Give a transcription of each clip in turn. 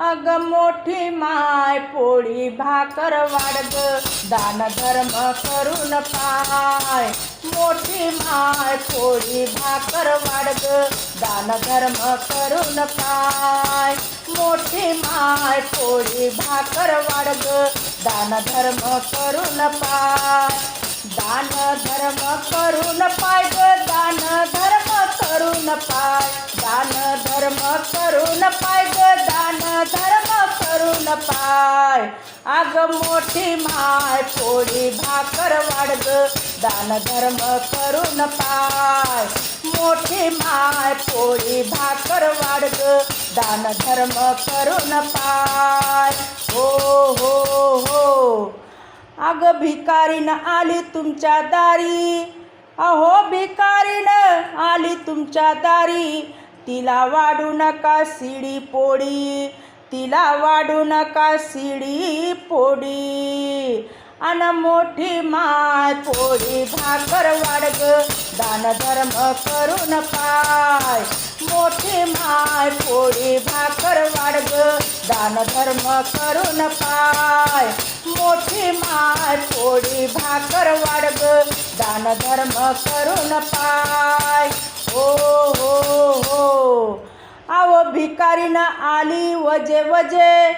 अग मोठी माय पोळी भाकर वाढग दान धर्म करून पाय. मोठी माय पोळी भाकर वाढग दान धर्म करून पाय. मोठी माय पोळी भाकर वाढग दान धर्म करून पाय. दान धर्म करून पाय पाय. आग मोठी माय पोळी भाकर वाढग दान धर्म करून पाय. मोठी माय पोळी भाकर वाढग दान धर्म करून पाय. हो हो हो. अग भिकारीन आली तुमच्या दारी. अहो भिकारीन आली तुमच्या दारी. तिला वाढू नका शिडी पोळी. तिला वाढू नका शिडी पोडी. अन मोठी माय पोळी भाकर वाडग दान धर्म करून पाय. मोठी माय पोळी भाकर वाडग दान धर्म करून पाय. मोठी माय पोळी भाकर वाडग दान धर्म करून पाय. हो हो हो. आव भिकारीनं आली वजे वजे.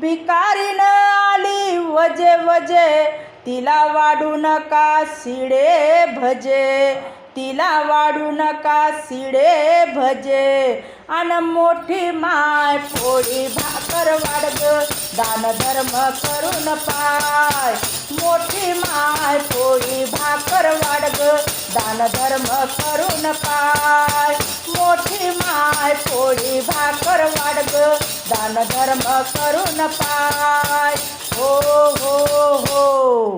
भिकारीनं आली वजे वजे. तिला वाढू नका शिडे भजे. तिला वाढू नका शिडे भजे. अन मोठी माय पोळी भाकर वाढग. दान धर्म करून पाय. मोठी माय पोळी भाकर वाढग. दान धर्म करून पाय. पोळी भाकर वाढग दान धर्म करून पाय. हो हो हो.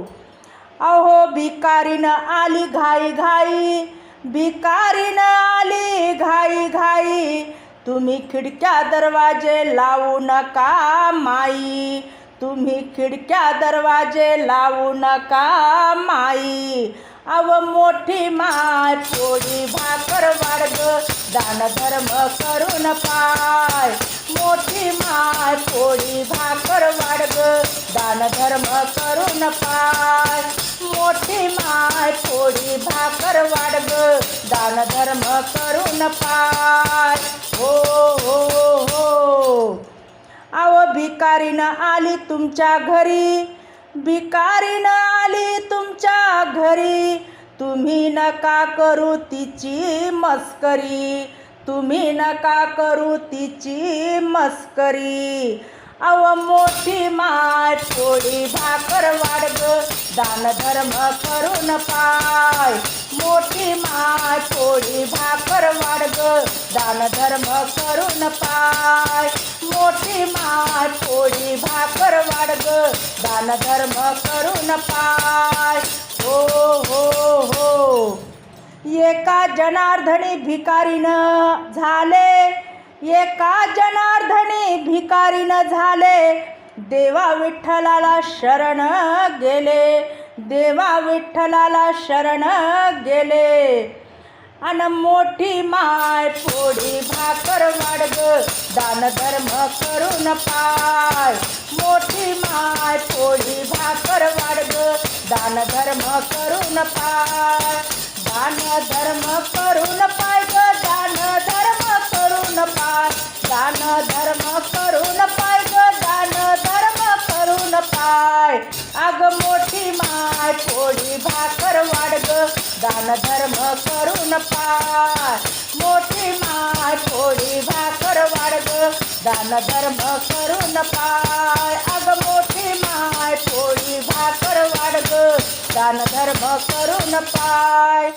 अहो भिकारीनं आली घाई घाई. भिकारीनं आली घाई घाई. तुम्ही खिडक्या दरवाजे लावू नका माई. तुम्ही खिडक्या दरवाजे लावू नका माई. अव मोठी माय पोळी भाकर वाडग दान धर्म करून पाय. मोठी माय पोळी भाकर वाडग दान धर्म करून पाय. मोठी माय पोळी भाकर वाडग दान धर्म करून पाय. हो हो हो. अव भिकारीनं आली तुमच्या घरी. भिकारीनं आली तुमच्या घरी. तुम्ही नका करू तिची मस्करी. तुम्ही नका करू तिची मस्करी. अव मोठी माय थोडी भाकर वाडग दान धर्म करून पाय. मोठी माय थोडी भाकर वाडग दान धर्म करून पाय. मोठी माय थोडी भाकर वाडग दान धर्म करून पाय. एका जनार्दनी भिकारीनं झाले. एका जनार्दनी भिकारीनं झाले. देवा विठ्ठलाला शरण गेले. देवा विठ्ठलाला शरण गेले. अन मोठी माय पोळी भाकर वाडग दान धर्म करून पाय. मोठी माय पोळी भाकर वाडग दान धर्म करून पाय. दान धर्म करून पाय ग दान धर्म करून पाय. दान धर्म करून पाय ग दान धर्म करून पाय. अग मोठी माय थोडी भाकर वाडग दान धर्म करून पाय. मोठी माय थोडी भाकर वाडग दान धर्म करून पाय. अग मोठी माय थोडी भाकर वाडग दान धर्म करून पाय.